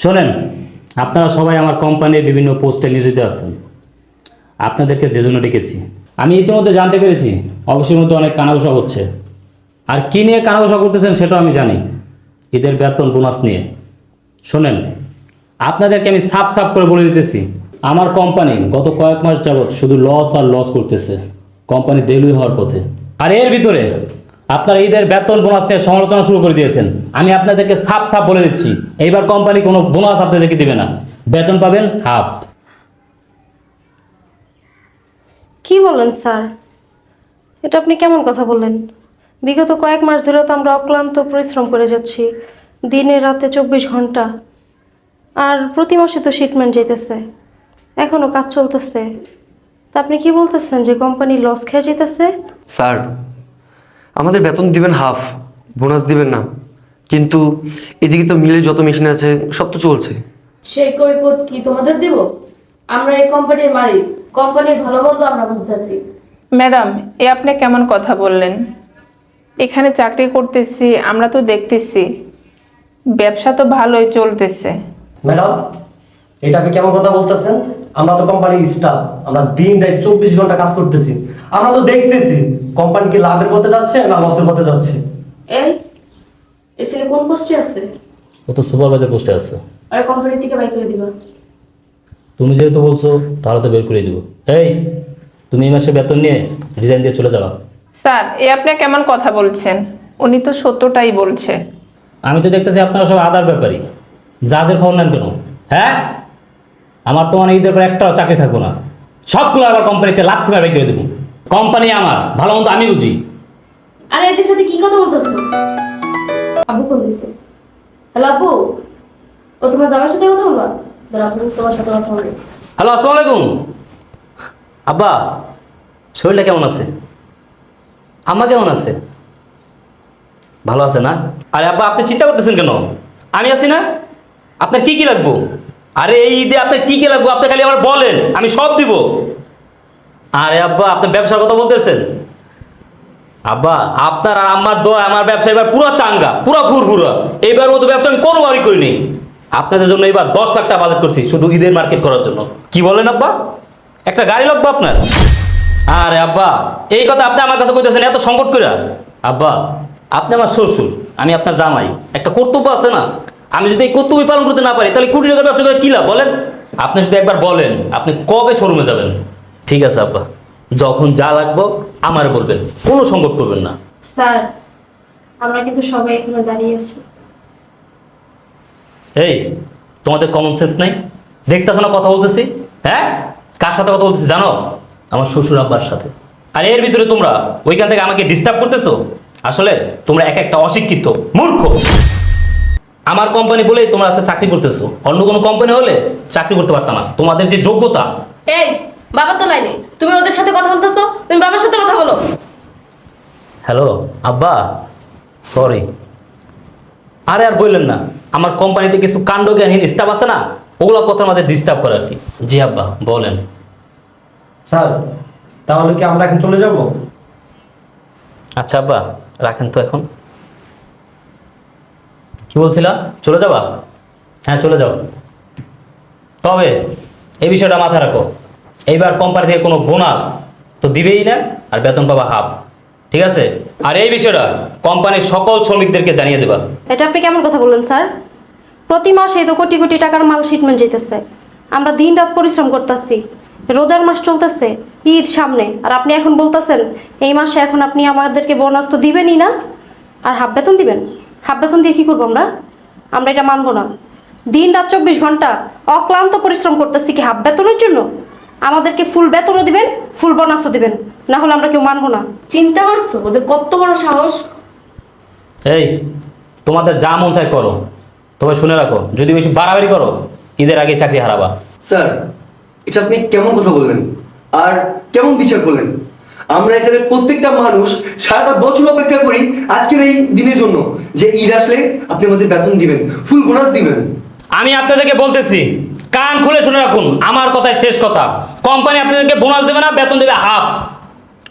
শোনেন, আপনারা সবাই আমার কোম্পানির বিভিন্ন পোস্টে নিয়োজিত আছেন। আপনাদেরকে যে জন্য ডেকেছি। আমি ইতিমধ্যে জানতে পেরেছি, অফিসের মধ্যে অনেক কানাঘোষা হচ্ছে। আর কী নিয়ে কানাঘোষা করতেছেন সেটাও আমি জানি, ঈদের বেতন বোনাস নিয়ে। শোনেন, আপনাদেরকে আমি সাফ সাফ করে বলে দিতেছি, আমার কোম্পানি গত কয়েক মাস যাবৎ শুধু লস আর লস করতেছে। কোম্পানি দেলুই হওয়ার পথে। আর এর ভিতরে আপনারা ঈদের বেতন বোনাস নিয়ে সমালোচনা শুরু করে দিয়েছেন। আমি আপনাদেরকে সাফ সাফ বলে দিচ্ছি এইবার কোম্পানি কোনো বোনাস আপনাদেরকে দিবে না। বেতন পাবেন হাফ। কি বলেন স্যার? এটা আপনি কেমন কথা বললেন? বিগত কয়েক মাস ধরে তো আমরা অক্লান্ত পরিশ্রম করে যাচ্ছি দিনে রাতে চব্বিশ ঘণ্টা। আর প্রতি মাসে তো শিটমেন্ট যেতেছে এখনও কাজ চলতেছে। তা আপনি কি বলতেছেন যে কোম্পানি লস খেয়ে যেতেছে? স্যার আমাদের বেতন দিবেন হাফ বোনাস দিবেন না। কিন্তু এদিকে তো মিলে যত মেশিন আছে সব তো চলছে। সেই কৈপদ কি তোমাদের দিব? আমরা এই কোম্পানির মালিক কোম্পানির ভালো মন্দ আমরা বুঝতেছি ম্যাডাম এ আপনি কেমন কথা বললেন? এখানে চাকরি করতেছি আমরা তো দেখতেছি। ব্যবসা তো ভালোই চলতেছে। ম্যাডাম এটা আপনি কেমন কথা বলতেছেন? আমরা তো কোম্পানির স্টাফ আমরা দিন রাত চব্বিশ ঘণ্টা কাজ করতেছি। আমরা তো দেখতেছি কোম্পানি কি লাভের পথে যাচ্ছে না লসের পথে যাচ্ছে? এই এই ছেলে কোন পোস্টে আছে? ও তো সুপারভাইজার পোস্টে আছে। আর কোম্পানি থেকে বাই করে দিবা। তুমি যেহেতু বলছো তাহলে তো বের করে দিব। এই তুমি এই মাসে বেতন নিয়ে রিজাইন দিয়ে চলে যাবা। স্যার এ আপনি কেমন কথা বলছেন? উনি তো সত্যটাই বলছে। আমি তো দেখতেছি আপনারা সব আদার ব্যাপারই যাদের খবর নেন কেন? হ্যাঁ? আমার তো মানে ঈদের পর একটাও চাকরি থাকব না। সবগুলো আবার কোম্পানিতে লাথি মারবে করে দেবো কোম্পানি আমার ভালো মন্দ আমি বুঝি। আরে এদের সাথে কি কথা বলতেছো? আবু ফোন দিছে। হ্যালো আবু ও তোমার জামার সাথে কথা বলবা? দাঁড়া আপু তোমার সাথে কথা বলবে হ্যালো আসসালামু আলাইকুম। আব্বা শরীরটা কেমন আছে? আম্মা কেমন আছে? ভালো আছে না? আরে আব্বা আপনি চিন্তা করতেছেন কেন? আমি আছি না? আপনার কি কি লাগবো? আরে এই ঈদে আপনার কি কি লাগবো? আপনি খালি আমার বলেন আমি সব দিব। আরে আব্বা, আপনি ব্যবসার কথা বলতেছেন? আব্বা, আপনার আর আমার দোয়া, আমার ব্যবসা এবার পুরো চাঙ্গা, পুরো ফুরফুরা এইবার মতো ব্যবসা আমি কোনো কোনোবারই করিনি। আপনাদের জন্য এবার দশ লাখ টাকা বাজেট করছি, শুধু ঈদের মার্কেট করার জন্য। কি বলেন আব্বা? একটা গাড়ি লাগবে আপনার? আরে আব্বা, এই কথা আপনি আমার কাছে কইতেছেন, এত সংকট করে আব্বা, আপনি আমার শ্বশুর, আমি আপনার জামাই। একটা কর্তব্য আছে না? আমি যদি এই কর্তব্য পালন করতে না পারি, তাহলে কোটি টাকার ব্যবসা করে কি লাভ বলেন? আপনি শুধু একবার বলেন, আপনি কবে শোরুমে যাবেন? ঠিক আছে আব্বা। যখন যা লাগবো আমার বলবেন। কোনো সংকট করবেন না। স্যার আমরা কিন্তু সবাই এখানে দাঁড়িয়ে আছি। এই তোমাদের কমন সেন্স নাই? দেখতেছো না কথা বলতেছি? হ্যাঁ? কার সাথে কথা বলতেছি জানো? আমার শ্বশুর আব্বার সাথে। আর এর ভিতরে তোমরা ওইখান থেকে আমাকে ডিস্টার্ব করতেছো? আসলে তোমরা এক একটা অশিক্ষিত মূর্খ। আমার কোম্পানি বলেই তোমরা আজকে চাকরি করতেছো। অন্য কোনো কোম্পানি হলে চাকরি করতে পারতাম না। তোমাদের যে যোগ্যতা। এই বাবা তো লাইনে তুমি ওদের সাথে কথা বলতেছো? তুমি বাবার সাথে কথা বলো। হ্যালো আব্বা। সরি। আরে আর বললেন না আমার কোম্পানিতে কিছু কাণ্ড জ্ঞানহীন স্টাফ আছে না ওগুলো কথার মাঝে ডিস্টার্ব করে আর কি। জি আব্বা বলেন। স্যার তাহলে কি আমরা এখন চলে যাব? আচ্ছা আব্বা রাখেন তো এখন। কি বলছিলা? চলে যাবা? হ্যাঁ চলে যাও। তবে এই বিষয়টা মাথায় রাখো। এইবার কোম্পানি থেকে কোনো বোনাস তো দিবেই না, আর বেতন পাবা হাফ ঠিক আছে? আর এই বিষয়টা কোম্পানির সকল শ্রমিকদেরকে জানিয়ে দেবা। এটা আপনি কেমন কথা বললেন, স্যার? প্রতি মাসে তো কোটি কোটি টাকার মাল শিটমেন্ট যেতেছে। আমরা দিন রাত পরিশ্রম করতেছি। রোজার মাস চলতেছে, ঈদ সামনে। আর আপনি এখন বলতেছেন, এই মাসে এখন আপনি আমাদেরকে বোনাস তো দিবেনই না। আর হাফ বেতন দিবেন? হাফ বেতন দিয়ে কী করব আমরা? আমরা এটা মানবো না। দিন রাত চব্বিশ ঘণ্টা অক্লান্ত পরিশ্রম করতেছি কি হাফ বেতনের জন্য? আমাদেরকে ফুল বেতনও দিবেন ফুল বোনাসও দিবেন। না হলে আমরা কেউ মানবো না। চিন্তা করছ? ওদের কত বড় সাহস? এই তোমাদের যা মন চায় করো। তবে শুনে রাখো যদি বেশি বাড়াবাড়ি করো ঈদের আগে চাকরি হারাবা। স্যার এটা আপনি কেমন কথা বললেন? আর কেমন বিচার করলেন? আমরা এখানে প্রত্যেকটা মানুষ সারাটা বছর অপেক্ষা করি আজকের এই দিনের জন্য যে ঈদ আসলে আপনি আমাদের বেতন দিবেন ফুল বোনাস দিবেন। আমি আপনাদেরকে বলতেছি কান খুলে শুনে রাখুন আমার কথাই শেষ কথা। কোম্পানি আপনাদেরকে বোনাস দেবে না বেতন দেবে হাফ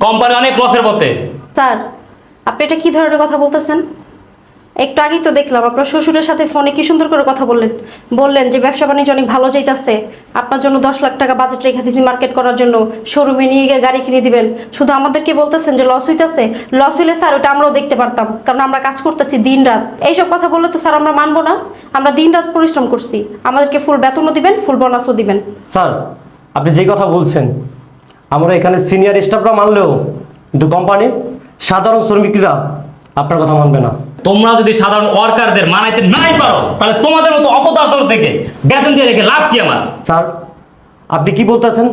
কোম্পানি অনেক লসের পথে। স্যার আপনি এটা কি ধরনের কথা বলতেছেন? একটু আগেই তো দেখলাম আপনার শ্বশুরের সাথে ফোনে কি সুন্দর করে কথা বললেন। বললেন যে ব্যবসা বাণিজ্য অনেক ভালো যাইতাছে। আপনার জন্য দশ লাখ টাকা বাজেট রেখে দিয়েছি মার্কেট করার জন্য। শোরুমে নিয়ে গিয়ে গাড়ি কিনে দিবেন। শুধু আমাদেরকে বলতেছেন যে লস হইতেছে। লস হইলে স্যার ওটা আমরাও দেখতে পারতাম। কারণ আমরা কাজ করতেছি দিন রাত এইসব কথা বললে তো স্যার আমরা মানবো না। আমরা দিন রাত পরিশ্রম করছি। আমাদেরকে ফুল বেতনও দিবেন ফুল বোনাসও দিবেন। স্যার আপনি যে কথা বলছেন আমরা এখানে সিনিয়র স্টাফরা মানলেও কিন্তু কোম্পানি সাধারণ শ্রমিকরা আপনার কথা মানবে না। তোমরা যদি সাধারণ ওয়ার্কারদের মানাইতে নাই পারো তাহলে তোমাদের মতো অপদার্থ থেকে বেতন দিয়ে রেখে লাভ কি আমার? স্যার আপনি কি বলতেছেন?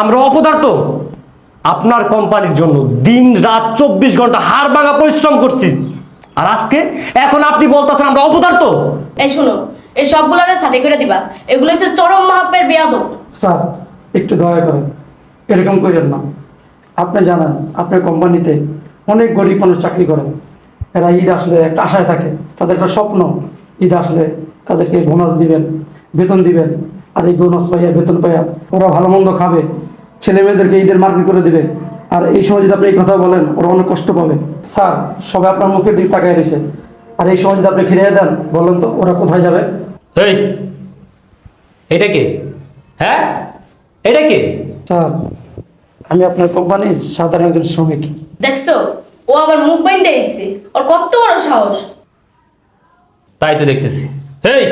আমরা অপদার্থ। আপনার কোম্পানির জন্য দিন রাত চব্বিশ ঘণ্টা হাড় ভাঙা পরিশ্রম করছি। আর আজকে এখন আপনি বলতেছেন আমরা অপদার্থ। এই শোনো এই সবগুলারে সাথে করে দিবা। এগুলো হচ্ছে চরম মাহাপের বেয়াদব। স্যার একটু দয়া করেন, এরকম করেন না। আপনি জানেন আপনার কোম্পানিতে অনেক গরিব মানুষ চাকরি করেন। এরা ঈদ আসলে একটা আশায় থাকে, তাদের একটা স্বপ্ন, ঈদ আসলে তাদেরকে বোনাস দিবেন, বেতন দিবেন। আর এই বোনাস পাইয়া, বেতন পাইয়া ওরা ভালো মন্দ খাবে, ছেলে মেয়েদেরকে ঈদের মার্কেট করে দিবে। আর এই সময় যদি আপনি এই কথা বলেন, ওরা অনেক কষ্ট পাবে। স্যার, সবাই আপনার মুখের দিকে তাকায় রয়েছে। আর এই সময় যদি আপনি ফিরিয়ে দেন, বলেন তো ওরা কোথায় যাবে? এটা কে? হ্যাঁ? এটা কে? স্যার আমি আপনার কোম্পানির সাধারণ একজন শ্রমিক। দেখছ ও আবার মুখ বাইন্দে আইছে। ওর কত বড় সাহস? তাই তো দেখতেছি। এই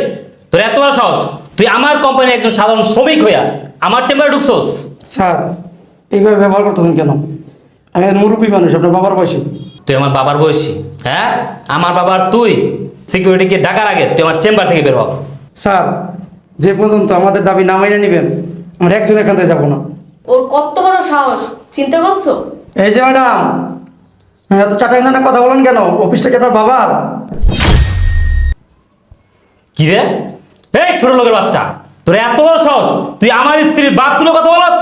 তোর এত বড় সাহস? তুই আমার কোম্পানির একজন সাধারণ শ্রমিক হইয়া আমার চেম্বারে ঢুকছোস? স্যার এইভাবে ব্যবহার করতেছেন কেন? আমি একজন মুরব্বী মানুষ আপনার বাবার বয়সী। তুই আমার বাবার বয়সী হ্যাঁ? আমার বাবার তুই। সিকিউরিটিকে ডাকার আগে তুই আমার চেম্বার থেকে বের হ। স্যার যে পর্যন্ত আমাদের দাবি না মেনে নেবেন আমরা একজন এখান থেকে যাব না। ওর কত বড় সাহস? চিন্তা করছ এই যে ম্যাডাম এত চাটাইলানের কথা বলেন কেন? অফিসটা কি আপনার বাবার কি রে? এই ছোট লোকের বাচ্চা তোর এত বড় সাহস? তুই আমার স্ত্রীর বাপ তুলে কথা বলাস?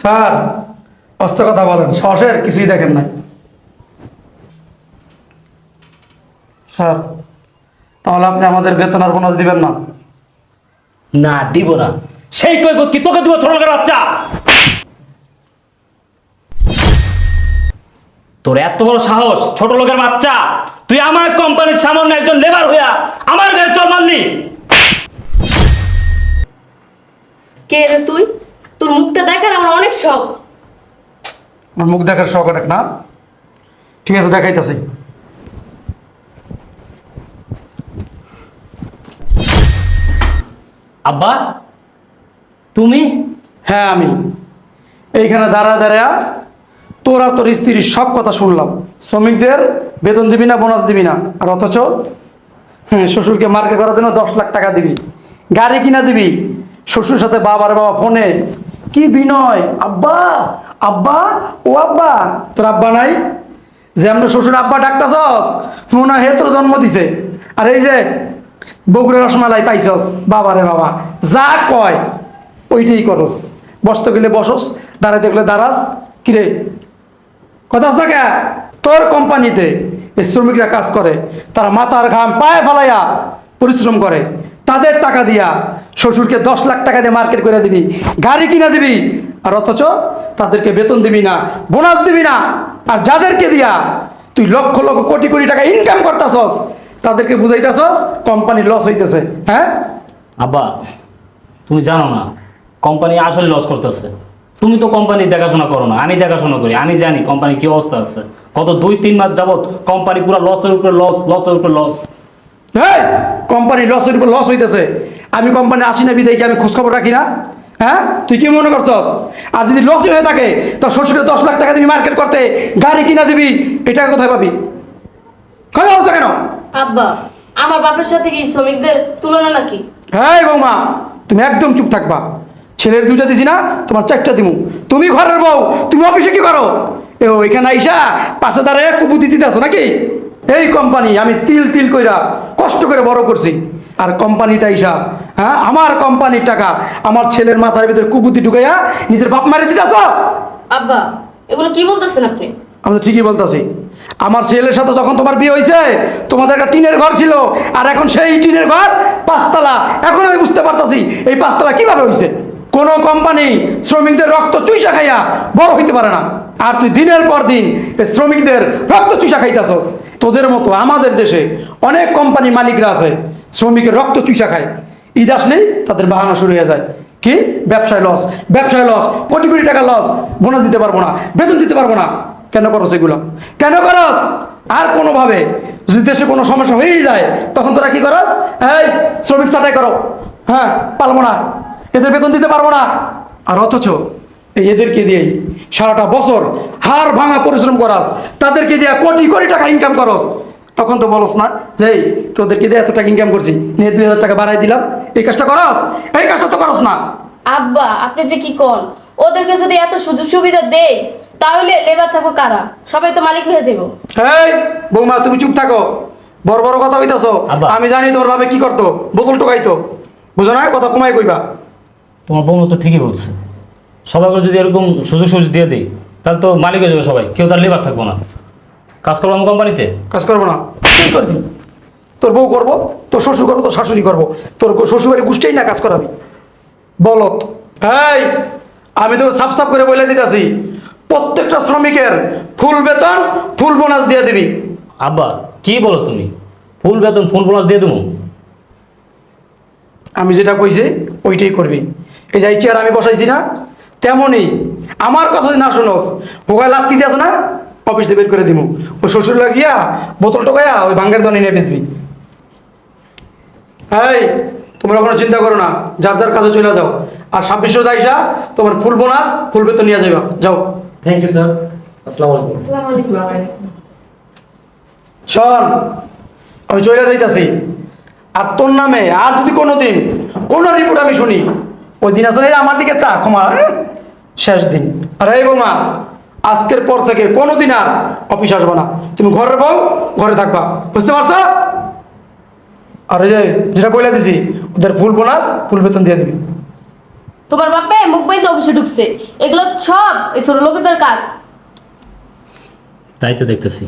স্যার অস্ত কথা বলেন সাহসের কিছুই দেখেন না স্যার তাহলে আপনি আমাদের বেতন আর বোনাস দিবেন না? না দিব না। সেই কৈবত কি তোকে দিব ছোট লোকের বাচ্চা? তোর এত বড় সাহস ছোট লোকের বাচ্চা। তুই আমার কোম্পানির সামান্য একজন লেবার হইয়া আমার গায়ে চল মারলি। কে রে তুই? তোর মুখটা দেখার আমার অনেক শখ। আমার মুখ দেখার শখ অনেক না? ঠিক আছে দেখাইতেছি। আব্বা তুমি? হ্যাঁ আমি। এইখানে দাঁড়া দাঁড়া তোর তোর স্ত্রীর সব কথা শুনলাম। শ্রমিকদের বেতন দিবি না, বোনাস দিবি না। আর অথচ হ্যাঁ শ্বশুরকে মার্কেট করার জন্য দশ লাখ টাকা দিবি। গাড়ি কিনা দিবি। শ্বশুর সাথে বাবার বাবা ফোনে। কি বিনয়? আব্বা আব্বা, ও আব্বা, তোর আব্বা নাই? যে আমরা শ্বশুর আব্বা ডাকতাছস, মনে হে তোর জন্ম দিছে। আর এই যে বগুড়া রসমালাই পাইছস, বাবারে বাবা, যা কয়। ওইটাই করস। বসতে গেলে বসস দাঁড়াইতে গেলে দাঁড়াস। কিরে কথা না? তোর কোম্পানিতে এই শ্রমিকরা কাজ করে, তারা মাথার ঘাম পায়ে ফেলাইয়া পরিশ্রম করে। তাদের টাকা দিয়া শ্বশুরকে দশ লাখ টাকা দিয়ে মার্কেট করে দিবি, গাড়ি কিনা দিবি, আর অথচ তাদেরকে বেতন দিবি না, বোনাস দিবি না। আর যাদেরকে দিয়া তুই লক্ষ লক্ষ কোটি কোটি টাকা ইনকাম করতাছস, তাদেরকে বুঝাইতাছস কোম্পানি লস হইতেছে হ্যাঁ? আব্বা, তুমি জানো না কোম্পানি আসলে লস করতেছে। তুমি তো কোম্পানি দেখাশোনা করো না আমি দেখাশোনা করি আমি জানি কোম্পানি কি অবস্থা আছে। গত দুই তিন মাস যাবত কোম্পানি পুরো লসের উপরে লস লসের উপরে লস হ্যাঁ কোম্পানি লসের উপর লস হইতেছে। আমি কোম্পানি আসি না বিদায় কি আমি খোঁজখবর রাখি না? হ্যাঁ? তুই কি মনে করছস? আর যদি লসই হয়ে থাকে তোর শ্বশুরে দশ লাখ টাকা দিবি মার্কেট করতে গাড়ি কিনা দিবি এটা কোথায় পাবি কথা অবস্থা কেন? আব্বা আমার বাপের সাথে কি শ্রমিকদের তুলনা নাকি? হ্যাঁ বৌমা তুমি একদম চুপ থাকবা। ছেলের দুইটা দিছি না তোমার চারটা দিমু। তুমি ঘরের বউ তুমি অফিসে কি করো? এ এখানে আইসা পাশে দাঁড়ায় কুবুতি দিতে আসো নাকি? এই কোম্পানি আমি তিল তিল কইরা কষ্ট করে বড় করছি। আর কোম্পানিতে আইসা হ্যাঁ আমার কোম্পানির টাকা আমার ছেলের মাথার ভিতরে কুবুতি ঢুকাইয়া নিজের বাপ মারি দিতে আসো আব্বা এগুলো কি বলতেছেন আপনি? আমি তো ঠিকই বলতেছি। আমার ছেলের সাথে যখন তোমার বিয়ে হয়েছে তোমাদের একটা টিনের ঘর ছিল আর এখন সেই টিনের ঘর পাঁচতলা। এখন আমি বুঝতে পারতাছি এই পাঁচতলা কীভাবে হয়েছে কোন কোম্পানি শ্রমিকদের রক্ত চুইসা খাইয়া বড় হইতে পারে না। আর তুই দিনের পর দিন শ্রমিকদের রক্ত চুষা খাইতাছস। তোদের মতো আমাদের দেশে অনেক কোম্পানি মালিকরা আছে, শ্রমিকের রক্ত চুষা খায়। ঈদ আসলেই তাদের বাহানা শুরু হয়ে যায়। কি? ব্যবসায় লস ব্যবসায় লস কোটি কোটি টাকা লস বোনাস দিতে পারব না, বেতন দিতে পারব না। কেন করস এগুলো? কেন করস? আর কোনোভাবে যদি দেশে কোনো সমস্যা হয়েই যায়, তখন তোরা কি করস? এই, শ্রমিক ছাঁটাই করো। হ্যাঁ পারব না। এদের বেতন দিতে পারব না। আর অথচ এদেরকে দিয়েই সারাটা বছর হার ভাঙা পরিশ্রম করাস তাদেরকে দিয়ে কোটি কোটি টাকা ইনকাম করস। তখন তো বলস না যে তোদেরকে দিয়ে এত টাকা ইনকাম করছি নিয়ে দুই হাজার টাকা বাড়াই দিলাম এই কাজটা করস? এই কাজটা তো করস না। আব্বা আপনি যে কি কোন? ওদেরকে যদি এত সুযোগ সুবিধা দেই তাহলে লেবার থাকো কারা? সবাই তো মালিক হয়ে যাব এই বৌমা তুমি চুপ থাকো। বড় বড় কথা হইতাছো আমি জানি তোমার ভাবে কি করতো বোতল টোকাইতো। বুঝো না কথা কমাই কইবা। তোমার বৌমা তো ঠিকই বলছে। সবাইকে যদি এরকম সুযোগ সুযোগ দিয়ে দিই তাহলে তো মালিক হয়ে যাবে সবাই কেউ তার লেবার থাকব না। কাজ করব আমি কোম্পানিতে? কাজ করব না। কি করবি? তোর বউ করব? তোর শ্বশুর করব? তোর শাশুড়ি করব? তোর শ্বশুর বাড়ি গুষ্টেই না কাজ করাবি? বলত। এই আমি তো সাপ সাপ করে বলে দিতেছি প্রত্যেকটা শ্রমিকের ফুল বেতন ফুল বোনাস দিয়ে দিবি। আব্বা কি বলো তুমি? ফুল বেতন ফুল বোনাস দিয়ে দেবো? আমি যেটা কইছি ওইটাই করবি। এই যাই চেয়ার আমি বসাইছি না তেমনই আমার কথা যদি না শুনোস ভোগায় লাত্তি দিয়েছে না? অফিস থেকে বের করে দিব ওই শ্বশুর লাগিয়া বোতল টোকাইয়া ওই ভাঙ্গের দনে নিয়ে বেচবি। এই তোমরা কোনো চিন্তা করো না যার যার কাছে চলে যাও। আর ছাব্বিশশো যাইসা তোমার ফুল বোনাস ফুল বেতন নিয়ে যাইবা। যাও। থ্যাংক ইউ স্যার আসসালামু আলাইকুম। শোন আমি চলে যাইতাছি। আর তোর নামে আর যদি কোনো দিন কোনো রিপোর্ট আমি শুনি ওই দিন আসলে আমার দিকে চা ক্ষমা? শেষ দিন। আরে বৌমা আজকের পর থেকে কোনো দিন আর অফিস আসবে না। তুমি ঘরের বউ ঘরে থাকবা। বুঝতে পারছ? আর যে যেটা বলে দিছি ওদের ফুল বোনাস ফুল বেতন দিয়ে দিবি। তোমার বাপে মুখ বাইতে অফিসে ঢুকছে। এগুলো সব এই ছোট লোকেদের কাজ। তাই তো দেখতেছি।